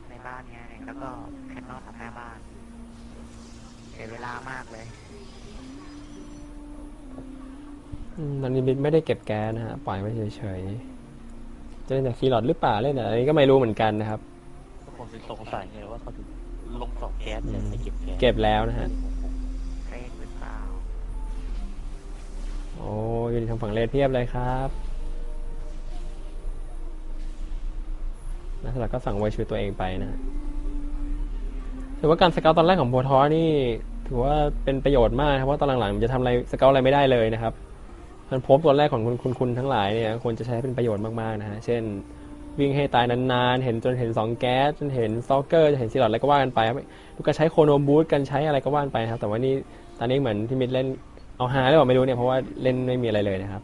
สในบ้านไง แล้วก็แคนนอนทำหน้าบ้านเสียเวลามากเลย อืมตอนนี้บิ๊กไม่ได้เก็บแก๊สนะฮะปล่อยไว้เฉยๆจะเล่นจากคีย์ลอดหรือเปล่าเล่นอะไรก็ไม่รู้เหมือนกันนะครับ ก็ผมสงสัยไงว่าเขาถึงลงสองแก๊สเนี่ยไม่เก็บแก๊สเก็บแล้วนะฮะเฟกหรือเปล่า โอ้ยอยู่ทางฝั่งเลดเพียบเลยครับ นักสลักก็สั่งไว้ชีวิตตัวเองไปนะฮะถือว่าการสเกลตอนแรกของโพทอนี่ ถือว่าเป็นประโยชน์มากครับเพราะตอนหลังๆจะทำอะไรสเกลอะไรไม่ได้เลยนะครับมันพบตัวแรกของคุณคุณคุณทั้งหลายเนี่ยควรจะใช้เป็นประโยชน์มากๆนะฮะเช่น วิ่งให้ตายนานๆ เห็นจนเห็นสองแก๊สจนเห็นสตอกเกอร์เห็นซีลอดอะไรก็ว่ากันไปครับลูกก็ใช้โคโนบูทกันใช้อะไรก็ว่านไปนะครับ แต่ว่านี่ตอนนี้เหมือนพี่มิดเล่นเอาฮาหรือเปล่าไม่รู้เนี่ยเพราะว่าเล่นไม่มีอะไรเลยนะครับ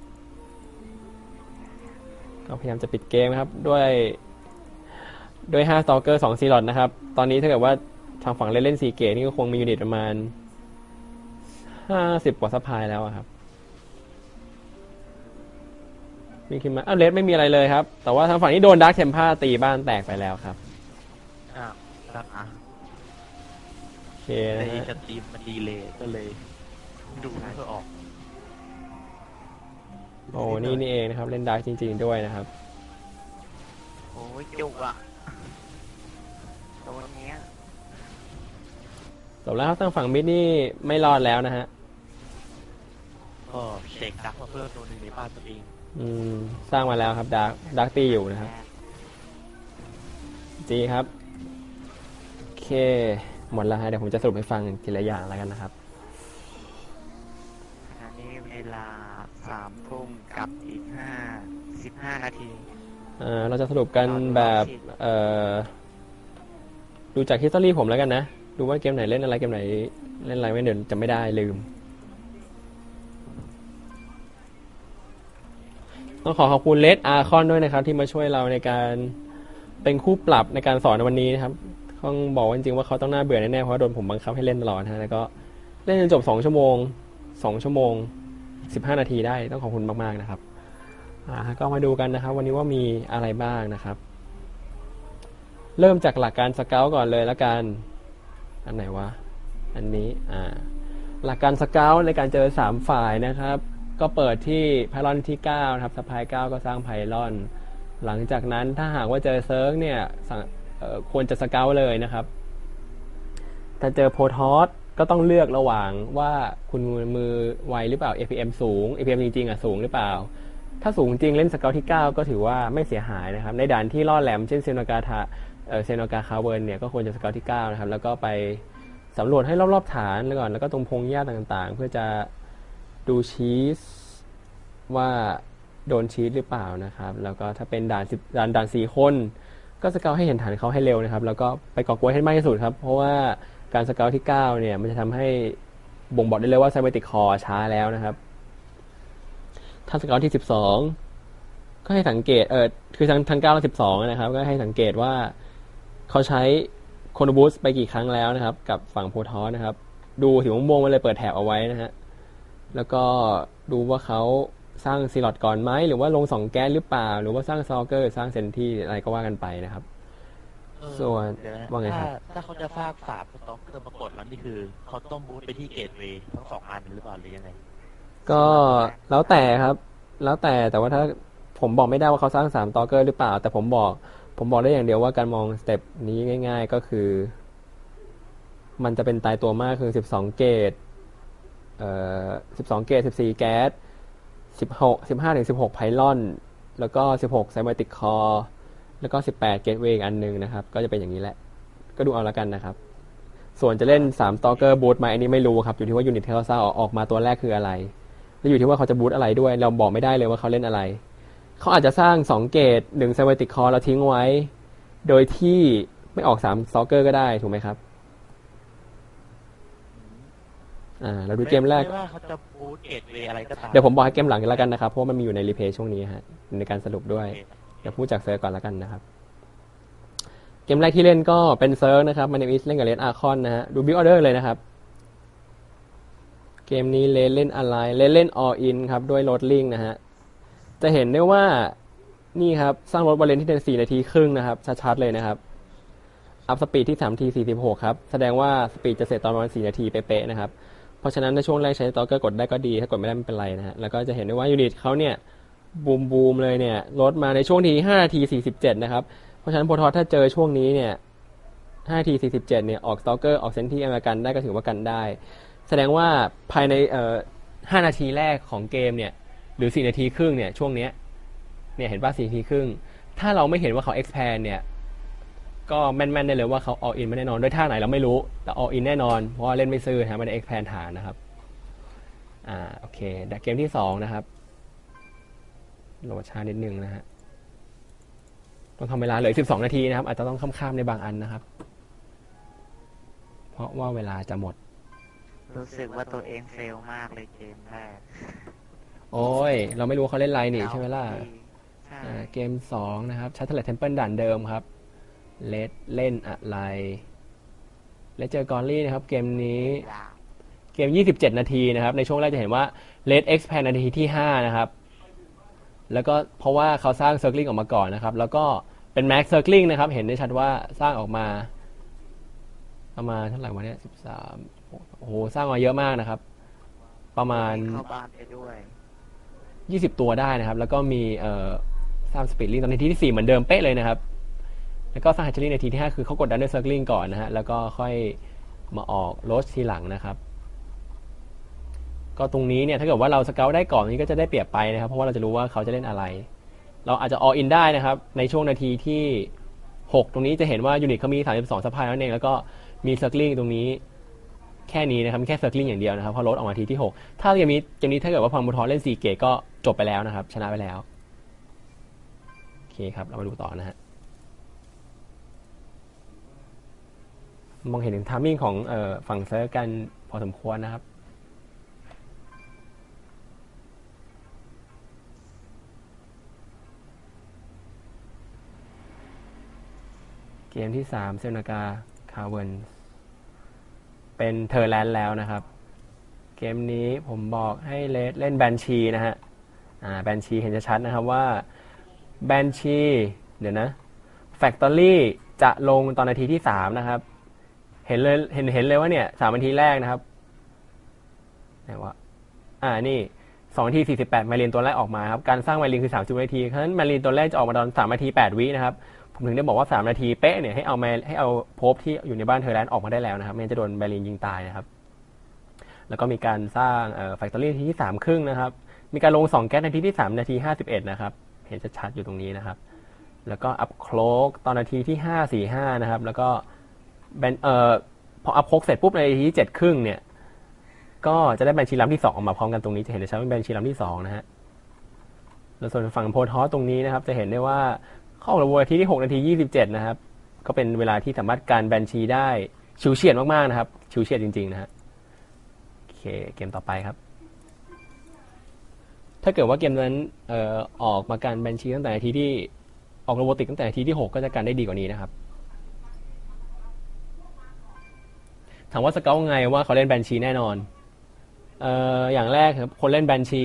ก็พยายามจะปิดเกมครับด้วย ด้วย5สตอกเกอร์2ซีลอดนะครับ ตอนนี้ถ้าเกิดว่าทางฝั่งเล่นเล่น4เกมนี่ก็คงมียูนิตประมาณ 50 กว่าซัพพลายแล้วอะครับมีขึ้นมาอ้าวเลสไม่มีอะไรเลยครับ แต่ว่าทางฝั่งนี้โดนดักเทมพาตีบ้านแตกไปแล้วครับอ้าวครับอะโอเคในนะฮะสตรีมมันดีเลยก็เลย ดูไม่ค่อยออกโอ้นี่นี่เองนะครับ เล่นดักจริง ๆ ด้วยนะครับ โอ้ยจุกอะ ตัวเนี้ยจบแล้วครับทางฝั่งมิดนี่ไม่รอดแล้วนะฮะ ก็เสกดักมาเพิ่มตัวหนึ่งในบ้านตัวเองอืม สร้างมาแล้วครับดักดักตีอยู่นะครับ จีครับ โอเค หมดแล้วฮะ เดี๋ยวผมจะสรุปให้ฟังทีละอย่างแล้วกันนะครับ อันนี้เวลาสามทุ่มกับอีกห้าสิบห้านาที เอ่อเราจะสรุปกันแบบ เอ่อ ดูจากฮิสตอรี่ผมแล้วกันนะ ดูว่าเกมไหนเล่นอะไรเกมไหนเล่นอะไรไม่เดินจะไม่ได้ลืม ต้องขอขอบคุณเลดอาร์คอนด้วยนะครับ ที่มาช่วยเราในการเป็นคู่ปรับในการสอนในวันนี้นะครับต้องบอกว่าจริงๆว่าเขาต้องน่าเบื่อแน่ๆเพราะโดนผมบังคับให้เล่นตลอดนะฮะแล้วก็เล่นจนจบ 2 ชั่วโมง 2 ชั่วโมง 15 นาทีได้ต้องขอบคุณมากๆนะครับอ่าก็มาดูกันนะครับ วันนี้ว่ามีอะไรบ้างนะครับ เริ่มจากหลักการสเกลก่อนเลยละกัน อันไหนวะ อันนี้ อ่า หลักการสเกลในการเจอ 3 ฝ่ายนะครับ ก็เปิดที่ไพลอนที่9นะครับสปาย9ก็สร้างไพลอนหลังจากนั้นถ้าหากว่าเจอเซิร์กเนี่ยควรจะสเกลเลยนะครับ ถ้าเจอโพทอสก็ต้องเลือกระหว่างว่าคุณมือไวหรือเปล่า APM สูง APM จริงๆอะสูงหรือเปล่า ถ้าสูงจริงเล่นสเกลที่ 9 ก็ถือว่าไม่เสียหายนะครับ ในด่านที่ล่อแหลมเช่นเซโนกาทา เอ่อเซโนกาคาเวิร์นเนี่ยก็ควรจะสเกลที่9นะครับแล้วก็ไปสำรวจให้รอบๆฐานแล้วก่อนแล้วก็ตรงพงหญ้าต่างๆ เพื่อจะดูชีสว่าโดนชีสหรือเปล่านะครับ แล้วก็ถ้าเป็นด่านสิบด่านด่านสี่คน ก็สเกลให้เห็นฐานเขาให้เร็วนะครับ แล้วก็ไปก่อกวนให้มากที่สุดครับ เพราะว่าการสเกลที่ 9 เนี่ยมันจะทำให้บ่งบอกได้เลยว่าไซเมติกคอช้าแล้วนะครับ ถ้าสเกลที่ 12 ก็ให้สังเกตเออคือทางทาง9และ12นะครับ ก็ให้สังเกตว่า เขาใช้โคโนบูสไปกี่ครั้งแล้วนะครับ กับฝั่งโพทอสนะครับ ดูสีม่วงๆมันเลยเปิดแถบเอาไว้นะฮะแล้วก็ดูว่าเขาสร้างซีลอดก่อนไหมหรือว่าลงสองแก๊สหรือเปล่า หรือว่าสร้างซอเกอร์สร้างเซนที่อะไรก็ว่ากันไปนะครับเออส่วนเดี๋ยนะว่าไงครับถ้ถ้าเขาจะสร้างสามสต็อกเกอร์มากดแล้วนี่คือเขาต้องบูทไปที่เกตเวย์ทั้งสองอันหรือเปล่าหรือยังไงก็แล้วแต่ครับ แล้วแต่แต่ว่าถ้าผมบอกไม่ได้ว่าเขาสร้างสามตอเกอร์หรือเปล่า แต่ผมบอก ผมบอกได้อย่างเดียวว่าการมองสเต็ปนี้ง่าย ๆ ก็คือ มันจะเป็นตายตัวมากคือสิบสองเกตเอ่อสิบสองเกตสิบสี่แก๊สสิบหกสิบห้าถึงสิบหกไพลอน แล้วก็สิบหกไซมาติกคอแล้วก็สิบแปดเกตเวย์อันหนึ่งนะครับ ก็จะเป็นอย่างนี้แหละ ก็ดูเอาละกันนะครับ ส่วนจะเล่นสามตอเกอร์บูทไหมอันนี้ไม่รู้ครับ อยู่ที่ว่ายูนิตเขาสร้างออกมาตัวแรกคืออะไร แล้วอยู่ที่ว่าเขาจะบูทอะไรด้วย เราบอกไม่ได้เลยว่าเขาเล่นอะไร เขาอาจจะสร้างสองเกตหนึ่งเซเวติกคอแล้วทิ้งไว้ โดยที่ไม่ออกสามสตอกเกอร์ก็ได้ถูกไหมครับอ่าเราดูเกมแรก ไม่ว่าเขาจะบูทเกตเวย์อะไรก็ตามเดี๋ยวผมบอกให้เกมหลังกันแล้วกันนะครับ เพราะว่ามันมีอยู่ในรีเพย์ช่วงนี้ฮะในการสรุปด้วยโอเคเดี๋ยวพูดจากเซิร์ฟก่อนแล้วกันนะครับ เกมแรกที่เล่นก็เป็นเซิร์ฟนะครับมันอิสเล่นกับเลนอาร์คอนนะฮะดูบิวออเดอร์เลยนะครับ เกมนี้เลนเล่นอะไรเลนเล่นอออินครับด้วยโรดลิงนะฮะ จะเห็นได้ว่านี่ครับ สร้างรถบอลเลนที่เดิน4นาทีครึ่งนะครับ ชัดๆเลยนะครับอัพสปีดที่3ที46 ครับ แสดงว่าสปีดจะเสร็จตอนประมาณ4นาทีเป๊ะๆนะครับ เพราะฉะนั้นในช่วงแรกใช้สตอกเกอร์กดได้ก็ดี ถ้ากดไม่ได้ไม่เป็นไรนะฮะแล้วก็จะเห็นได้ว่ายูนิตเขาเนี่ยบูมบูมเลยเนี่ยลดมาในช่วงที่5นาที47 นะครับ เพราะฉะนั้นโพทอถ้าเจอช่วงนี้เนี่ย5นาที47 เนี่ยออกสตอกเกอร์ออกเซนที่อเมริกันได้ก็ถือว่ากันได้ แสดงว่าภายในเอ่อ5นาทีแรกของเกมเนี่ย หรือ 4 นาทีครึ่งเนี่ยช่วงเนี้ยเนี่ยเห็นป่ะ4นาทีครึ่ง ถ้าเราไม่เห็นว่าเขา expand เนี่ยก็แม่นๆได้เลยว่าเขา all in มาแน่นอนด้วยท่าไหนเราไม่รู้ แต่ all in แน่นอน เพราะว่าเล่นไม่ซื่อนะฮะไม่ได้ expand ฐานนะครับอ่าโอเคเกมที่สองนะครับโหลดช้านิดนึงนะฮะต้องทำเวลาเหลือ12 นาทีนะครับ อาจจะต้องข้ามๆในบางอันนะครับ เพราะว่าเวลาจะหมด รู้สึกว่าตัวเองเฟลมากเลยเกมแรก โอ้ย เราไม่รู้ว่าเขาเล่นไรนี่ใช่ไหมล่ะใช่อ่าเกมสองนะครับชัตเทอร์เทมเพิลด่านเดิมครับเลดเล่นอะไรเลดเจอกอรี่นะครับ เกมนี้ยาวเกม 27 นาทีนะครับ ในช่วงแรกจะเห็นว่า Red Expand นาทีที่ 5 นะครับ แล้วก็เพราะว่าเขาสร้าง Circling ออกมาก่อนนะครับ แล้วก็เป็น Max Circling นะครับ เห็นได้ชัดว่าสร้างออกมาประมาณเท่าไหร่วะเนี่ย 13 โอ้โห สร้างมาเยอะมากนะครับ ประมาณ เข้าบ้านไปด้วย 20 ตัวได้นะครับ แล้วก็มีเอ่อสร้างสปีดลิงตอนนาทีที่ 4 เหมือนเดิมเป๊ะเลยนะครับ แล้วก็สร้างฮัตเชอรี่นาทีที่ 5 คือเขากดดันด้วยเซิร์กลิงก่อนนะฮะ แล้วก็ค่อยมาออกโรสทีหลังนะครับ ก็ตรงนี้เนี่ยถ้าเกิดว่าเราสเกลได้ก่อนนี้ก็จะได้เปรียบไปนะครับ เพราะว่าเราจะรู้ว่าเขาจะเล่นอะไร เราอาจจะ all in ได้นะครับ ในช่วงนาทีที่ 6 ตรงนี้จะเห็นว่ายูนิตเขามี 32สปายนั่นเอง แล้วก็มีเซิร์กลิงตรงนี้ แค่นี้นะครับแค่เซิร์กลิงอย่างเดียวนะครับพอลดออกมาทีที่ 6 ถ้าเกมนี้เกมนี้ถ้าเกิดว่าพังบุทอเล่น4เกตก็จบไปแล้วนะครับ ชนะไปแล้วโอเคครับเรามาดูต่อนะฮะมองเห็นถึงทามมิ่งของออฝั่งเซิร์ฟกันพอสมควรนะครับเกมที่ 3 เซนากา คาเวน เป็นเทอร์แลนด์แล้วนะครับ เกมนี้ผมบอกให้เลดเล่นแบนชีนะฮะอ่าแบนชีเห็นจะชัดนะครับว่าแบนชีเดี๋ยวนะแฟคทอรี่จะลงตอนนาทีที่3นะครับ เห็นเลยเห็นเห็นเลยว่าเนี่ยสามนาทีแรกนะครับไหนวะอ่านี่สองนาทีสี่สิบแปดมารีนตัวแรกออกมาครับการสร้างมารีนคือสามสิบนาทีเพราะฉะนั้นมารีนตัวแรกจะออกมาตอนสามนาทีแปดวินะครับ ผมถึงได้บอกว่าสามนาทีเป๊ะเนี่ยให้เอามให้เอาโพบที่อยู่ในบ้านเทอร์แลนด์ออกมาได้แล้วนะครับไม่งั้นจะโดนมารีนยิงตายนะครับ แล้วก็มีการสร้างแฟคทอรี่ที่สามครึ่งนะครับ มีการลงสองแก๊สนาทีที่สามนาทีห้าสิบเอ็ดนะครับ เห็นชัดๆอยู่ตรงนี้นะครับ แล้วก็อัพโคลกตอนนาทีที่ห้าสี่ห้านะครับ แล้วก็แบนเอ่อพออัพโคลกเสร็จปุ๊บในนาทีที่เจ็ดครึ่งเนี่ยก็จะได้แบนชีลัมที่สองออกมาพร้อมกันตรงนี้จะเห็นได้ชัดว่าแบนชีลัมที่สองนะฮะแล้วส่วนฝั่งโพทอสตรงนี้นะครับ จะเห็นได้ว่า เข้าออกระบบนที่ที่หกนาทียี่สิบเจ็ดนะครับ ก็เป็นเวลาที่สามารถการแบนชีได้ชิวเฉียดมากๆนะครับ ชิวเฉียดจริง ๆ นะฮะโอเคเกมต่อไปครับ ถ้าเกิดว่าเกมนั้นเอ่อออกมาการแบนชีตั้งแต่นาทีที่ออกโรบอติกตั้งแต่นาทีที่ 6 ก็จะการได้ดีกว่านี้นะครับถามว่าสเกลไงว่าเขาเล่นแบนชีแน่นอนเอ่ออย่างแรกครับคนเล่นแบนชี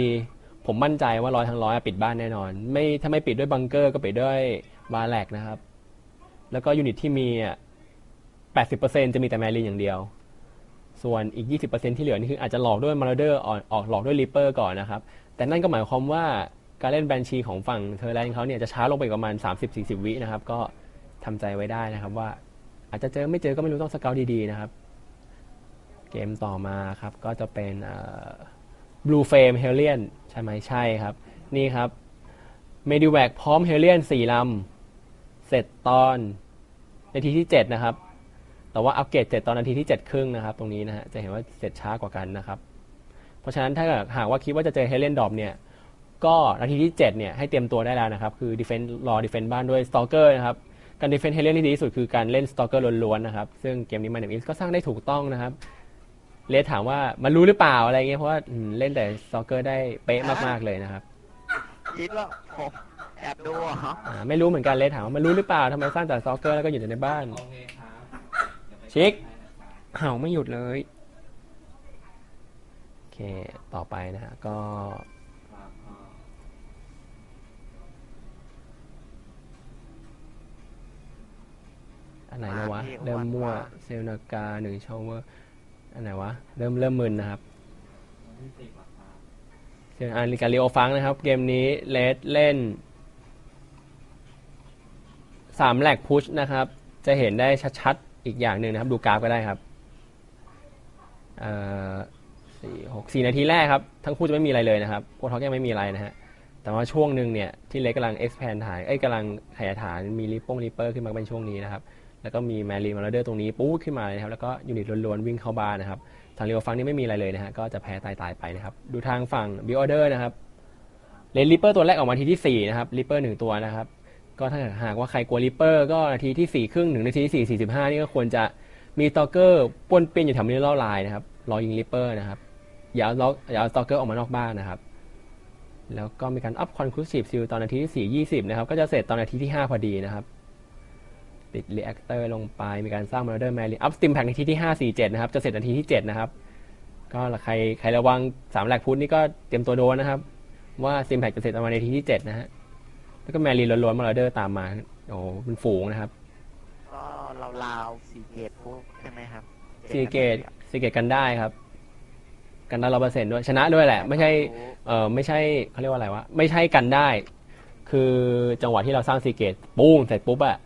ผมมั่นใจว่าร้อยทั้งร้อยปิดบ้านแน่นอน ไม่ถ้าไม่ปิดด้วยบังเกอร์ก็ปิดด้วย บาแลกนะครับ แล้วก็ยูนิตที่มีอะ80%จะมีแต่แมรินอย่างเดียว ส่วนอีก 20%ที่เหลือนี่คืออาจจะหลอกด้วยมาร์เดอร์ออกหลอกด้วยริปเปอร์ก่อนนะครับ แต่นั่นก็หมายความว่าการเล่นแบนชีของฝั่งเทอร์แลนด์เขาเนี่ยจะช้าลงไปประมาณ 30-40 วินะครับ ก็ทำใจไว้ได้นะครับว่าอาจจะเจอไม่เจอก็ไม่รู้ต้องสเกลดีๆนะครับ เกมต่อมาครับก็จะเป็นบลูเฟมเฮเลียนใช่ไหมใช่ครับ นี่ครับเมดิแวกพร้อมเฮเลียน4ลำ เสร็จตอนนาทีที่ 7 นะครับ แต่ว่าอัปเกรดเสร็จตอนนาทีที่ 7 ครึ่งนะครับ ตรงนี้นะฮะจะเห็นว่าเสร็จช้ากว่ากันนะครับ เพราะฉะนั้นถ้าหากว่าคิดว่าจะเจอเฮเลนดอมเนี่ยก็นาทีที่ 7 เนี่ยให้เตรียมตัวได้แล้วนะครับ คือ defense รอ defense บ้านด้วย stalker นะครับการ defense เฮเลนที่ดีที่สุดคือการเล่น stalker ล้วนๆนะครับซึ่งเกมนี้ My Name Is ก็สร้างได้ถูกต้องนะครับเลสถามว่ามันรู้หรือเปล่าอะไรเงี้ยเพราะว่าเล่นแต่ stalker ได้เป๊ะมากๆเลยนะครับคิดว่าผม แอบดูเหรออ่าไม่รู้เหมือนกันเลยถามว่ามันรู้หรือเปล่าทำไมสร้างแต่ stalker แล้วก็อยู่แต่ในบ้านโอเคครับชิคเห่าไม่หยุดเลยโอเคต่อไปนะฮะก็ครับอ่าออันไหนแล้ววะ เริ่มมั่วเซลนากาหนึ่งช่องเวอร์อันไหนวะ เริ่มเริ่มมึนนะครับเซลอาริกาลิโอฟังนะครับ เกมนี้เลดเล่น สามแหลกพุชนะครับ จะเห็นได้ชัดๆ อีกอย่างหนึ่งนะครับ ดูกราฟก็ได้ครับสี่หกสี่นาทีแรกครับ ทั้งคู่จะไม่มีอะไรเลยนะครับโคท็อกยังไม่มีอะไรนะฮะแต่ว่าช่วงหนึ่งเนี่ยที่เล็กกำลัง expand ฐานเอ้ยกำลังขยายฐานมีริปป้งริปเปอร์ขึ้นมาเป็นช่วงนี้นะครับ แล้วก็มีแมรี่มาร์เดอร์ตรงนี้ปู๊ดขึ้นมาเลยครับ แล้วก็ยูนิตล้วนๆวิ่งเข้าบ้านนะครับ ทางเรียวฟังนี่ไม่มีอะไรเลยนะฮะก็จะแพ้ตายๆไปนะครับ ดูทางฝั่งบิออเดอร์นะครับเลนริปเปอร์ตัวแรกออกมาทีที่4นะครับริปเปอร์หนึ่งตัวนะครับ ก็ถ้าหากว่าใครกลัวริปเปอร์ก็นาทีที่4ครึ่งถึงนาทีที่4 45นี่ก็ควรจะมีสตอกเกอร์ป้วนเปี้ยนอยู่แถวนี้ล่อลายนะครับรอยิงริปเปอร์นะครับอย่าเอาล็อกอย่าเอาสตอกเกอร์ออกมานอกบ้านนะครับ แล้วก็มีการอัพคอนคลูซีฟซิลตอนนาทีที่4 20นะครับก็จะเสร็จตอนนาทีที่5พอดีนะครับติดรีแอคเตอร์ลงไปมีการสร้างมาร์เดอร์แมรี่อัพสติมแพ็กนาทีที่5 4 7นะครับจะเสร็จนาทีที่7นะครับก็ใครใครระวังสามแหลกพุทธนี่ก็เตรียมตัวโดนนะครับ ว่าซิมแพ็กจะเสร็จประมาณนาทีที่7นะฮะ แล้วก็แมรี่ล้วนๆมาร์เดอร์ตามมาโอ้โหเป็นฝูงนะครับก็เราราวๆสี่เกตปุ๊บใช่ไหมครับซีเกตซีเกตกันได้ครับ กันได้ร้อยเปอร์เซ็นต์ด้วยชนะด้วยแหละ ไม่ใช่เออไม่ใช่เขาเรียกว่าอะไรวะไม่ใช่กันได้ คือจังหวะที่เราสร้างซีเกตปุ้งเสร็จปุ๊บอะ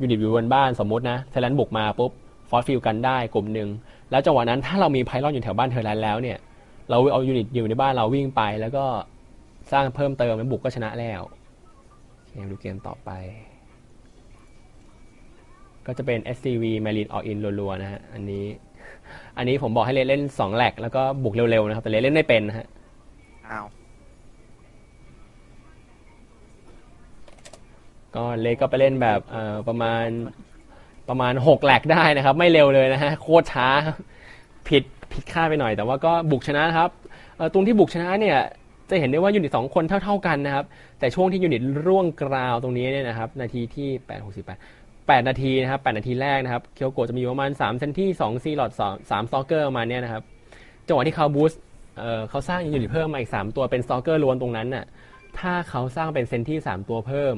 ยูนิตอยู่บนบ้านสมมตินะเทเลนบุกมาปุ๊บฟอสฟิลกันได้กลุ่มหนึ่งแล้วจังหวะนั้นถ้าเรามีไพลอนอยู่แถวบ้านเทอร์แลนด์แล้วเนี่ย เราเอายูนิตอยู่ในบ้านเราวิ่งไป แล้วก็สร้างเพิ่มเติมแล้วบุกก็ชนะแล้ว โอเคดูเกมต่อไป ก็จะเป็น SCV Marine All In รัวๆนะฮะ อันนี้ อันนี้ผมบอกให้เล่นเล่นสองแหลกแล้วก็บุกเร็วๆนะครับ แต่เล่นเล่นไม่เป็นนะฮะเอาก็เล็กก็ไปเล่นแบบเอ่อประมาณประมาณหกแหลกได้นะครับ ไม่เร็วเลยนะฮะ โคตรช้า ผิดผิดคาดไปหน่อย แต่ว่าก็บุกชนะครับเอ่อตรงที่บุกชนะเนี่ย จะเห็นได้ว่ายูนิตสองคนเท่า ๆกันนะครับ แต่ช่วงที่ยูนิตร่วงกราวตรงนี้เนี่ยนะครับนาทีที่ 8 6 8 8 นาทีนะครับ 8 นาทีแรกนะครับ เคียวโกะจะมีประมาณ3เซนที่2ซีลอด2 3สตอกเกอร์ประมาณเนี้ยนะครับ จังหวะที่เขาบูสต์เออเขาสร้างยูนิตเพิ่มมาอีก 3 ตัวเป็นสตอกเกอร์ล้วนตรงนั้นน่ะ ถ้าเขาสร้างเป็นเซนที่ 3 ตัวเพิ่ม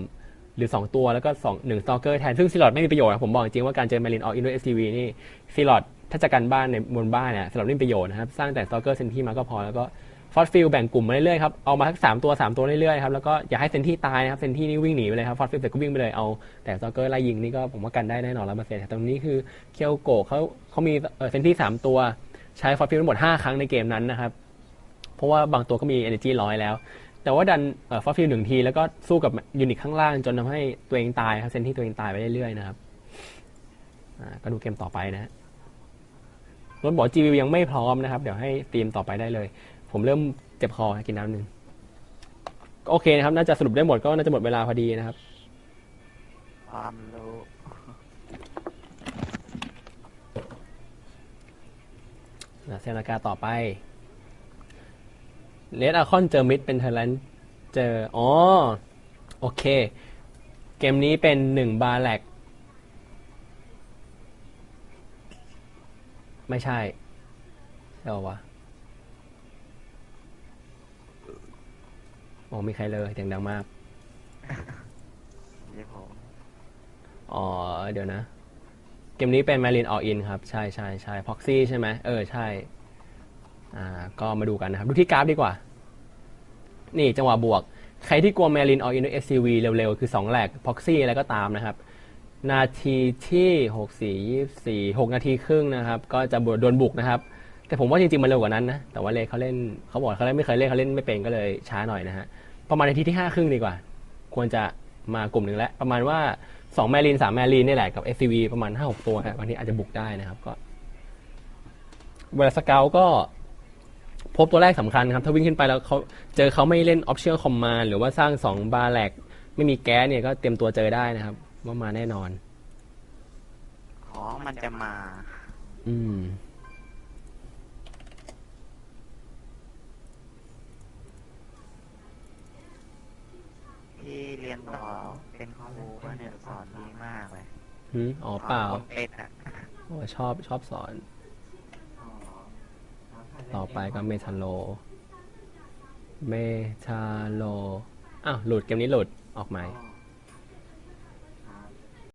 หรือ 2 ตัวแล้วก็2 1สตอกเกอร์แทน ซึ่งซีลอดไม่มีประโยชน์นะผมบอกจริงว่าการเจอมรินอออินด้วย SCV นี่ซีลอดถ้าจะกันบ้านในบนบ้านเนี่ยสำหรับไม่มีประโยชน์นะครับ สร้างแต่สตอกเกอร์เซนที่มาก็พอแล้วก็ ฟอสฟิลแบ่งกลุ่มมาเรื่อยๆครับ เอามาสักสามตัวสามตัวเรื่อยๆครับ แล้วก็อย่าให้เซนที่ตายนะครับ เซนที่นี่วิ่งหนีไปเลยครับ ฟอสฟิลเสร็จก็วิ่งไปเลย เอาแต่สตอเกอร์ไล่ยิงนี่ก็ผมว่ากันได้แน่นอนร้อยเปอร์เซ็นต์แต่ตรงนี้คือเคียวโกะเขาเขามีเซนที่สามตัวใช้ฟอสฟิลทั้งหมดห้าครั้งในเกมนั้นนะครับ เพราะว่าบางตัวก็มี energy ร้อยแล้ว แต่ว่าดันฟอสฟิลหนึ่งทีแล้วก็สู้กับยูนิตข้างล่างจนทำให้ตัวเองตายครับ เซนที่ตัวเองตายไปเรื่อยๆนะครับอ่าก็ดูเกมต่อไปนะรถบอก GV ยังไม่พร้อมนะครับ เดี๋ยวให้ทีมต่อไปได้เลย ผมเริ่มเจ็บคอกินน้ำหนึ่งก็โอเคนะครับ น่าจะสรุปได้หมดก็น่าจะหมดเวลาพอดีนะครับ ความรู้นะเซนากาต่อไปเลดอาคอนเจอมิดเป็นเทอร์แลนเจออ๋อ โอเค เกมนี้เป็นหนึ่งบาแลกไม่ใช่ใช่ปะวะ อ๋อมีใครเลยเสียงดังมากเดี๋ยวผมอ๋อเดี๋ยวนะ เกมนี้เป็น Marine All In ครับ ใช่ใช่ใช่ Proxy ใช่ไหมเออ ใช่อ่าก็มาดูกันนะครับ ดูที่กราฟดีกว่า นี่จังหวะบวก ใครที่กลัว Marine All In ด้วย SCV เร็วๆ คือ 2แหลก Proxy อะไรก็ตามนะครับ นาทีที่ 6 4 24 6 นาทีครึ่งนะครับ ก็จะโดนบุกนะครับ แต่ผมว่าจริงๆมันเร็วกว่านั้นนะ แต่ว่าเลเขาเล่นเขาบอกเขาเล่นไม่เคยเล่นเขาเล่นไม่เป็นก็เลยช้าหน่อยนะฮะ ประมาณนาทีที่5ครึ่งดีกว่า ควรจะมากลุ่มหนึ่งแล้ว ประมาณว่า2แมรีน3แมรีนนี่แหละกับ SCV ประมาณ5-6ตัวฮะบางทีอาจจะบุกได้นะครับก็ เวลาสเกลก็พบตัวแรกสำคัญครับ ถ้าวิ่งขึ้นไปแล้วเขาเจอเขาไม่เล่น optional command หรือว่าสร้าง2บาร์แลกไม่มีแก๊สเนี่ยก็เตรียมตัวเจอได้นะครับ ว่ามาแน่นอนของมันจะมา อืม ที่เรียนต่อเป็นครูก็เนี่ยสอนดีมากเลยหืมอ๋อเปล่าคนเป็นอะโอ้ชอบชอบสอน ต่อไปก็เมทาโล เมทาโล อ้าว หลุดเกมนี้หลุดออกไหมอ๋อ